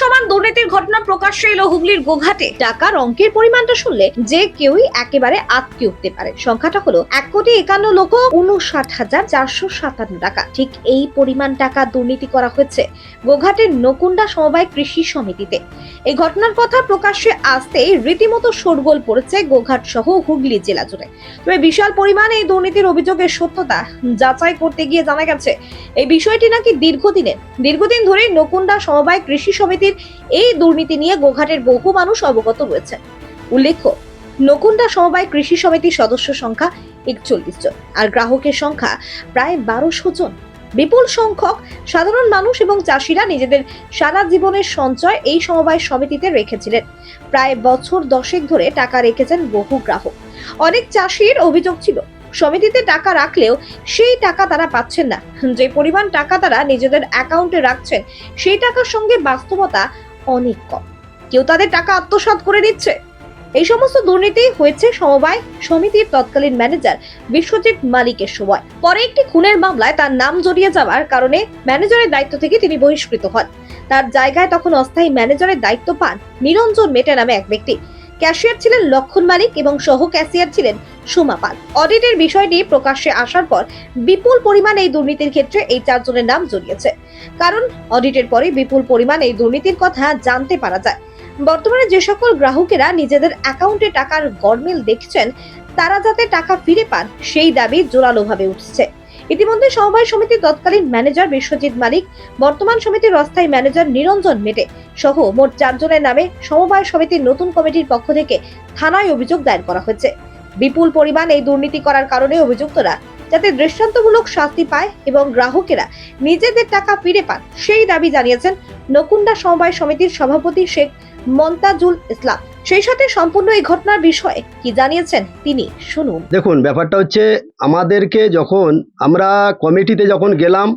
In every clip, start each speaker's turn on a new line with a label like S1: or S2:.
S1: সমান দুর্নীতির ঘটনা প্রকাশ্যে এলো হুগলির গোঘাটে। টাকার অঙ্কের পরিমাণটা শুনলে যে কেউই একেবারে আটকে উঠতে পারে। সংখ্যাটা হলো এক কোটি একান্ন লক্ষ উনষাট হাজার চারশো সাতান্ন টাকা। ঠিক এই পরিমাণ টাকা দুর্নীতি করা হয়েছে গোঘাটের নকুন্ডা সমবায় কৃষি সমিতিতে। এই ঘটনার কথা প্রকাশ্যে আসতেই রীতিমতো শোরগোল পড়েছে গোঘাট সহ হুগলি জেলা জুড়ে। তবে বিশাল পরিমাণে এই দুর্নীতির অভিযোগের সত্যতা যাচাই করতে গিয়ে জানা গেছে। এই বিষয়টি নাকি দীর্ঘদিনের। দীর্ঘদিন ধরে নকুন্ডা সমবায় কৃষি সমিতির এই দুর্নীতি নিয়ে গোঘাটের বহু মানুষ অবগত রয়েছে উল্লেখ্য, নকুন্ডা সমবায় কৃষি সমিতির সদস্য সংখ্যা একচল্লিশ জন, আর গ্রাহকের সংখ্যা প্রায় বারোশো জন। বিপুল সংখ্যক সাধারণ মানুষ এবং চাষিরা নিজেদের সারা জীবনের সঞ্চয় এই সমবায় সমিতিতে রেখেছিলেন। প্রায় বছর দশেক ধরে টাকা রেখেছেন বহু গ্রাহক। অনেক চাষির অভিযোগ ছিল সমিতিতে টাকা রাখলেও সেই টাকা তারা পাচ্ছেন না। যে পরিমাণ টাকা তারা নিজেদের অ্যাকাউন্টে রাখছেন, সেই টাকার সঙ্গে বাস্তবতা অনেক কম। কেউ তাদের টাকা আত্মসাৎ করে নিচ্ছে? এই সমস্ত দুর্নীতি হয়েছে সমবায় সমিতির তৎকালীন ম্যানেজার বিশ্বজিৎ মালিকের সময়। পরে একটি খুনের মামলায় তার নাম জড়িয়ে যাওয়ার কারণে ম্যানেজারের দায়িত্ব থেকে তিনি বহিষ্কৃত হন। তার জায়গায় তখন অস্থায়ী ম্যানেজারের দায়িত্ব পান নিরঞ্জন মেটে নামে এক ব্যক্তি। ক্যাশিয়ার ছিলেন লক্ষণ মালিক এবং সহ ক্যাশিয়ার ছিলেন সুমা পাল। অডিটের বিষয়টি প্রকাশ্যে আসার পর বিপুল পরিমাণ এই দুর্নীতির ক্ষেত্রে এই চারজনের নাম জড়িয়েছে। কারণ অডিটের পরে বিপুল পরিমাণ এই দুর্নীতির কথা জানতে পারা যায়। বর্তমানে যে সকল গ্রাহকেরা নিজেদের অ্যাকাউন্টে টাকার গরমিল দেখছেন, তারা যাতে টাকা ফিরে পান, সেই দাবি জোরালোভাবে উঠছে। ইতিমধ্যে সমবায় সমিতির তৎকালীন ম্যানেজার বিশ্বজিৎ মালিক, বর্তমান সমিতির অস্থায়ী ম্যানেজার নিরঞ্জন মেটে সহ মোট চারজনের নামে সমবায় সমিতির নতুন কমিটির পক্ষ থেকে থানায় অভিযোগ দায়ের করা হয়েছে। বিপুল পরিমাণ এই দুর্নীতি করার কারণে অভিযুক্তরা যাতে দৃষ্টান্তমূলক শাস্তি পায় এবং গ্রাহকেরা নিজেদের টাকা ফিরে পান, সেই দাবি জানিয়েছেন নকুন্ডা সমবায় সমিতির সভাপতি শেখ মন্তাজুল ইসলাম। সেই সাথে সম্পূর্ণ এই ঘটনার বিষয়ে কি জানিয়েছেন তিনি? শুনুন।
S2: দেখুন, ব্যাপারটা হচ্ছে আমাদেরকে যখন আমরা কমিটিতে যখন গেলাম,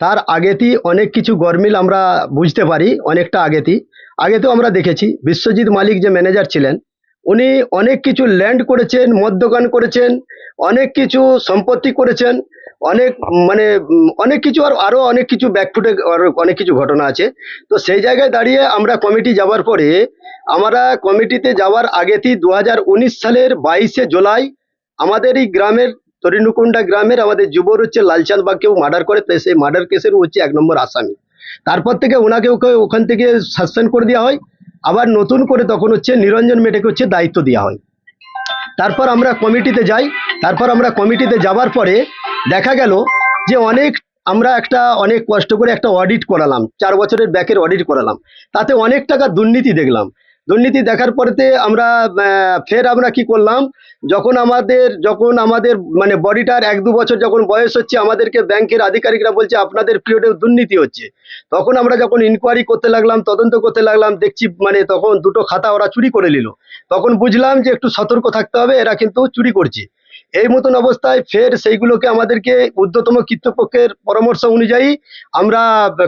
S2: তার আগেতেই অনেক কিছু গরমিল আমরা বুঝতে পারি, অনেকটা আগেতেই আগেতেও আমরা দেখেছি, বিশ্বজিৎ মালিক যে ম্যানেজার ছিলেন, উনি অনেক কিছু ল্যান্ড করেছেন মদ দোকান করেছেন, অনেক কিছু সম্পত্তি করেছেন অনেক মানে অনেক কিছু আর আরও অনেক কিছু ব্যাকফুটে অনেক কিছু ঘটনা আছে। তো সেই জায়গায় দাঁড়িয়ে আমরা কমিটি যাওয়ার পরে, আমরা কমিটিতে যাওয়ার আগেতেই দু সালের বাইশে জুলাই আমাদের এই গ্রামের তরিনুকুন্ডা গ্রামের আমাদের যুবর হচ্ছে লালচাঁদ বাগকেও মার্ডার করে সেই মার্ডার কেসের হচ্ছে এক নম্বর আসামি। তারপর থেকে ওনাকে ওকে ওখান থেকে সাসপেন্ড করে দেওয়া হয়। আবার নতুন করে তখন হচ্ছে নিরঞ্জন মেটেকে হচ্ছে দায়িত্ব দেওয়া হয়। তারপর আমরা কমিটিতে যাই। তারপর আমরা কমিটিতে যাওয়ার পরে দেখা গেল যে অনেক আমরা একটা অনেক কষ্ট করে একটা অডিট করালাম, চার বছরের ব্যাকের অডিট করালাম। তাতে অনেক টাকা দুর্নীতি দেখলাম। দুর্নীতি দেখার পরেতে আমরা ফের আমরা কি করলাম? যখন আমাদের যখন আমাদের মানে বডিটার এক দু বছর যখন বয়স হচ্ছে, আমাদেরকে ব্যাংকের আধিকারিকরা বলছে, আপনাদের পিরিয়ডে দুর্নীতি হচ্ছে। তখন আমরা যখন ইনকোয়ারি করতে লাগলাম, তদন্ত করতে লাগলাম, দেখছি মানে তখন দুটো খাতা ওরা চুরি করে নিল। তখন বুঝলাম যে একটু সতর্ক থাকতে হবে, এরা কিন্তু চুরি করছে। এই মতন অবস্থায় ফের সেইগুলোকে আমাদেরকে ঊর্ধ্বতম কর্তৃপক্ষের পরামর্শ অনুযায়ী আমরা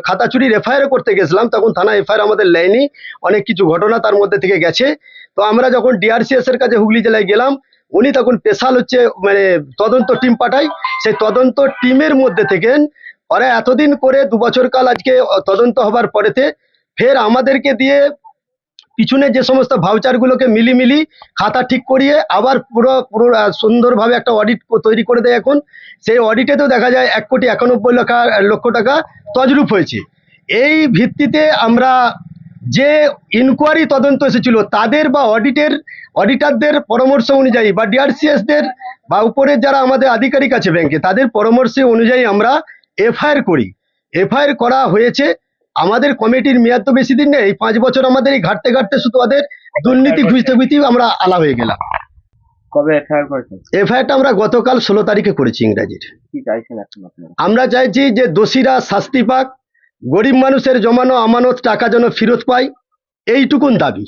S2: খাতা চুরির এফআইআর করতে গেছিলাম, তখন থানা এফআইআর আমাদের নেয়নি। অনেক কিছু ঘটনা তার মধ্যে থেকে গেছে। তো আমরা যখন ডিআরসিএস এর কাছে হুগলি জেলায় গেলাম, উনি তখন স্পেশাল হচ্ছে মানে তদন্ত টিম পাঠাই সেই তদন্ত টিমের মধ্যে থেকে ওরা এতদিন করে দু বছর কাল আজকে তদন্ত হবার পরেতে ফের আমাদেরকে দিয়ে পিছনে যে সমস্ত ভাউচারগুলোকে মিলিমিলি খাতা ঠিক করিয়ে আবার পুরো পুরো সুন্দরভাবে একটা অডিট তৈরি করে দেয় এখন। সেই অডিটেতেও দেখা যায় এক কোটি একানব্বই লক্ষ লক্ষ টাকা তজরূপ হয়েছে। এই ভিত্তিতে আমরা যে ইনকোয়ারি তদন্ত এসেছিল, তাদের বা অডিটের অডিটারদের পরামর্শ অনুযায়ী বা ডিআরসিএসদের বা উপরের যারা আমাদের আধিকারিক আছে ব্যাংকে তাদের পরামর্শ অনুযায়ী আমরা এফআইআর করি। এফআইআর করা হয়েছে। আমাদের কমিটির মেয়াদ তো বেশি দিন নেই এই পাঁচ বছর আমাদের এই ঘাটতে ঘাটতে শুধু আমাদের দুর্নীতি খুঁজতে খুঁজতেই আমরা আলা হয়ে গেলাম।
S3: কবে এফআইআর করেছেন?
S2: এফআইআরটা আমরা গতকাল ষোলো তারিখে করেছি ইংরাজির।
S3: কি চাইছেন এখন আপনারা?
S2: আমরা চাইছি যে দোষীরা শাস্তি পাক গরিব মানুষের জমানো আমানত টাকা যেন ফেরত পায় এইটুকুন দাবি।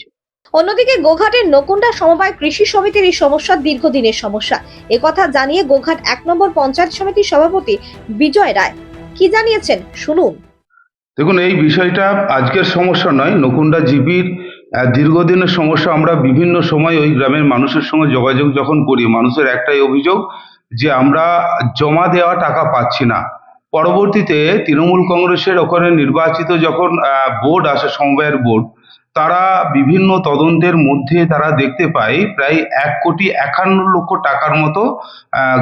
S1: অন্যদিকে গোঘাটের নকুন্ডা সমবায় কৃষি সমিতির এই সমস্যা দীর্ঘদিনের সমস্যা। একথা জানিয়ে গোঘাট এক নম্বর পঞ্চায়েত সমিতির সভাপতি বিজয় রায়। কি জানিয়েছেন? শুনুন।
S4: দেখুন, এই বিষয়টা আজকের সমস্যা নয়। নকুন্ডা জিপির দীর্ঘদিনের সমস্যা। আমরা বিভিন্ন সময় ওই গ্রামের মানুষের সঙ্গে যোগাযোগ যখন করি, মানুষের একটাই অভিযোগ যে আমরা জমা দেওয়া টাকা পাচ্ছি না। পরবর্তীতে তৃণমূল কংগ্রেসের ওখানে নির্বাচিত যখন বোর্ড আসে, সমবায়ের বোর্ড, তারা বিভিন্ন তদন্তের মধ্যে তারা দেখতে পায়, প্রায় এক কোটি একান্ন লক্ষ টাকার মতো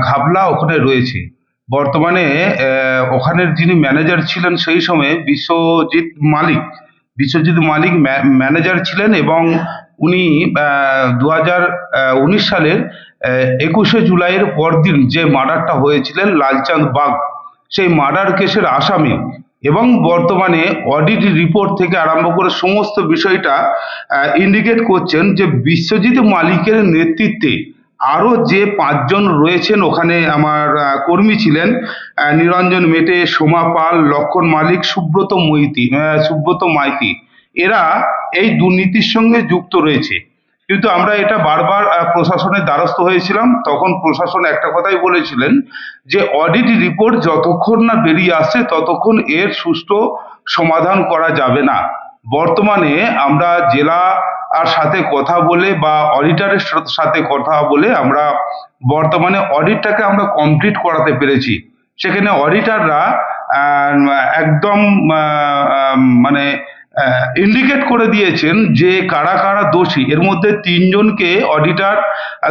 S4: ঘাবলা ওখানে রয়েছে। বর্তমানে ওখানের যিনি ম্যানেজার ছিলেন সেই সময়ে বিশ্বজিৎ মালিক বিশ্বজিৎ মালিক ম্যানেজার ছিলেন এবং উনি দু হাজার উনিশ সালের একুশে জুলাইয়ের পরদিন যে মার্ডারটা হয়েছিলেন লালচাঁদ বাগ, সেই মার্ডার কেসের আসামি এবং বর্তমানে অডিট রিপোর্ট থেকে আরম্ভ করে সমস্ত বিষয়টা ইন্ডিকেট করছেন যে বিশ্বজিৎ মালিকের নেতৃত্বে আরও যে পাঁচজন রয়েছেন, ওখানে আমার কর্মী ছিলেন নিরঞ্জন মেটে, সোমা পাল, লক্ষণ মালিক, সুব্রত মৈতি সুব্রত মাইতি। এরা এই দুর্নীতির সঙ্গে যুক্ত রয়েছে। কিন্তু আমরা এটা বারবার প্রশাসনের দ্বারস্থ হয়েছিলাম। তখন প্রশাসন একটা কথাই বলেছিলেন যে অডিট রিপোর্ট যতক্ষণ না বেরিয়ে আসছে, ততক্ষণ এর সুষ্ঠু সমাধান করা যাবে না। বর্তমানে আমরা জেলা আর সাথে কথা বলে বা অডিটারের সাথে কথা বলে আমরা বর্তমানে অডিটটাকে আমরা কমপ্লিট করাতে পেরেছি। সেখানে অডিটাররা একদম মানে ইন্ডিকেট করে দিয়েছেন যে কারা কারা দোষী। এর মধ্যে তিনজনকে অডিটার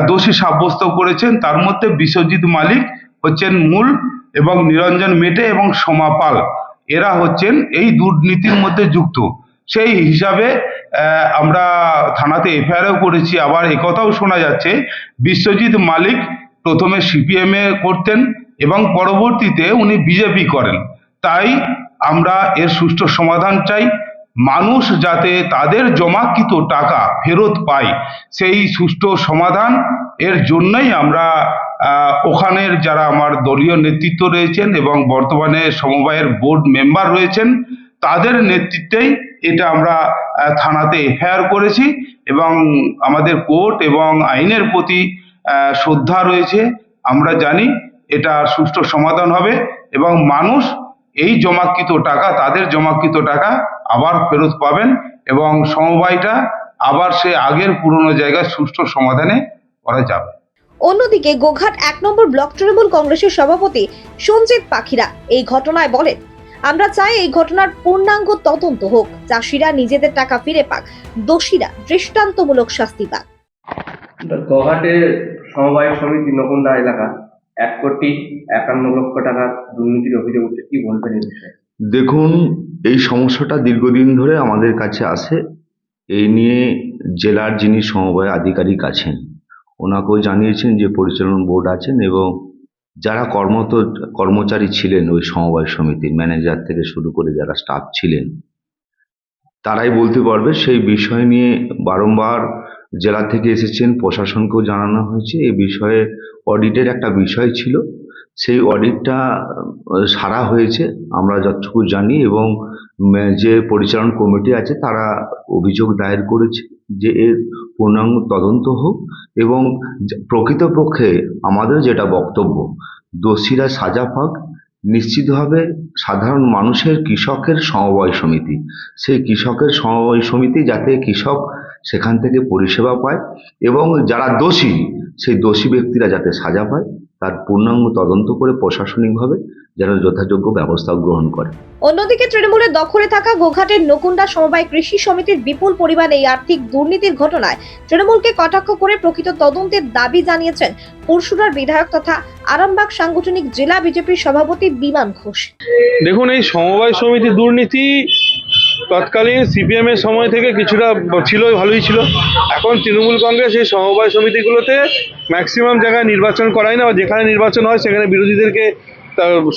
S4: দোষী সাব্যস্ত করেছেন। তার মধ্যে বিশ্বজিৎ মালিক হচ্ছেন মূল এবং নিরঞ্জন মেটে এবং সোমা পাল। এরা হচ্ছেন এই দুর্নীতির মধ্যে যুক্ত। সেই হিসাবে আমরা থানাতে এফআইআরও করেছি, আবার একথাও শোনা যাচ্ছে, বিশ্বজিৎ মালিক প্রথমে সিপিএম করতেন এবং পরবর্তীতে উনি বিজেপি করেন। তাই আমরা এর সুষ্ঠু সমাধান চাই। মানুষ যাতে তাদের জমাকৃত টাকা ফেরত পায়, সেই সুষ্ঠু সমাধান এর জন্যই আমরা ওখানের যারা আমার দলীয় নেতৃত্ব রয়েছেন এবং বর্তমানে সমবায়ের বোর্ড মেম্বার রয়েছেন, তাদের নেতৃত্বেই এটা আমরা থানাতে এফআইআর করেছি এবং আমাদের কোর্ট এবং আইনের প্রতি শ্রদ্ধা রয়েছে। আমরা জানি এটা সুষ্ঠু সমাধান হবে এবং মানুষ এই জমাকৃত টাকা, তাদের জমাকৃত টাকা আবার ফেরত পাবেন এবং সমবায়টা আবার সে আগের পুরনো জায়গায় সুষ্ঠু সমাধানে করা যাবে।
S1: অন্যদিকে গোঘাট এক নম্বর ব্লক তৃণমূল কংগ্রেসের সভাপতি সঞ্জিত পাখিরা এই ঘটনায় বলেন আমরা চাই এই ঘটনার পূর্ণাঙ্গ তদন্ত হোক। চাষিরা নিজেদের টাকা ফিরে পাক। দোষীরা দৃষ্টান্তমূলক শাস্তি পাক।
S3: গৌহাটে সমবায় সমিতি নকুন্ডা এলাকা এক কোটি একান্ন লক্ষ টাকার দুর্নীতির অভিযোগ উঠছে কি বলবেন এই বিষয়ে?
S5: দেখুন এই সমস্যাটা দীর্ঘদিন ধরে আমাদের কাছে আসে এই নিয়ে জেলার যিনি সমবায় আধিকারিক আছেন ওনাকেও জানিয়েছেন যে পরিচালন বোর্ড আছেন এবং যারা কর্মত, কর্মচারী ছিলেন ওই সমবায় সমিতির ম্যানেজার থেকে শুরু করে যারা স্টাফ ছিলেন, তারাই বলতে পারবে সেই বিষয় নিয়ে বারংবার জেলা থেকে এসেছেন, প্রশাসনকেও জানানো হয়েছে। এই বিষয়ে অডিটের একটা বিষয় ছিল। সেই অডিটটা সারা হয়েছে, আমরা যতটুকু জানি এবং যে পরিচালন কমিটি আছে, তারা অভিযোগ দায়ের করেছে। যে এর পূর্ণাঙ্গ তদন্ত হোক এবং প্রকৃতপক্ষে আমাদের যেটা বক্তব্য, দোষীরা সাজা পাক, নিশ্চিতভাবে সাধারণ মানুষের কৃষকের সমবায় সমিতি, সেই কৃষকের সমবায় সমিতি যাতে কৃষক সেখান থেকে পরিষেবা পায় এবং যারা দোষী, সেই দোষী ব্যক্তিরা যাতে সাজা পায়। তার পূর্ণাঙ্গ তদন্ত করে প্রশাসনিকভাবে যেন যথাযোগ্য ব্যবস্থা গ্রহণ করে।
S1: অন্যদিকে তৃণমূলের দখলে থাকা গোঘাটের নকুন্ডা সমবায় কৃষি সমিতির বিপুল পরিমাণ এই আর্থিক দুর্নীতির ঘটনায় তৃণমূলকে কটাক্ষ করে প্রকৃত তদন্তের দাবি জানিয়েছেন পরশুরার বিধায়ক তথা আরামবাগ সাংগঠনিক জেলা বিজেপির সভাপতি বিমান ঘোষ।
S6: দেখুন এই সমবায় সমিতি দুর্নীতি তৎকালীন সিপিএম এর সময় থেকে কিছুটা ছিল, ভালোই ছিল। এখন তৃণমূল কংগ্রেস এই সমবায় সমিতিগুলোতে ম্যাক্সিমাম জায়গায় নির্বাচন করায় না, বা যেখানে নির্বাচন হয় সেখানে বিরোধীদেরকে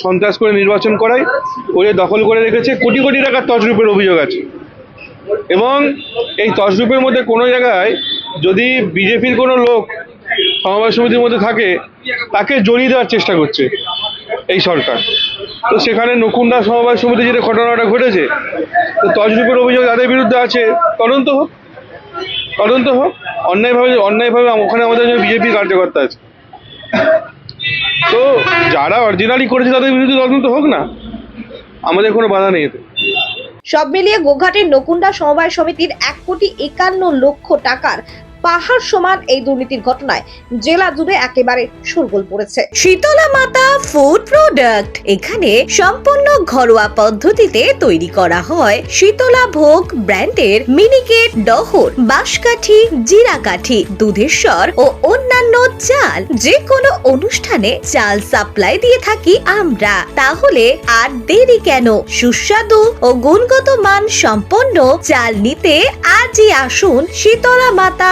S6: সন্ত্রাস করে নির্বাচন করায়। ওরে দখল করে রেখেছে, কোটি কোটি টাকার তছরূপের অভিযোগ আছে। এবং এই তছরূপের মধ্যে কোনো জায়গায় যদি বিজেপির কোনো লোক সমবায় সমিতির মধ্যে থাকে, তাকে জড়িয়ে দেওয়ার চেষ্টা করছে এই সরকার। তো সেখানে নকুন্ডা সমবায় সমিতি যেটা ঘটনাটা ঘটেছে, তো তজরূপের অভিযোগ তাদের বিরুদ্ধে আছে। তদন্ত হোক তদন্ত হোক, অন্যায়ভাবে অন্যায়ভাবে ওখানে আমাদের জন্য বিজেপি কার্যকর্তা আছে। তো যারা অরিজিনালি করেছে তাদের বিরুদ্ধে তদন্ত হোক না, আমাদের কোনো বাধা নেই এতে।
S1: সব মিলিয়ে গোঘাটের নকুন্ডা সমবায় সমিতির এক কোটি একান্ন লক্ষ টাকার পাহাড় সমান এই দুর্নীতির ঘটনায় জেলা জুড়ে একেবারে শোরগোল পড়েছে।
S7: শীতলা মাতা ফুড প্রোডাক্ট এখানে সম্পূর্ণ ঘরোয়া পদ্ধতিতে তৈরি করা হয়। শীতলা ভোগ ব্র্যান্ডের মিনিকেট ডহর, বাঁশকাঠি, জিরাকাঠি দুধেশ্বর ও অন্যান্য চাল। যে কোনো অনুষ্ঠানে চাল সাপ্লাই দিয়ে থাকি আমরা। তাহলে আর দেরি কেন? সুস্বাদু ও গুণগত মান সম্পন্ন চাল নিতে আজই আসুন শীতলা মাতা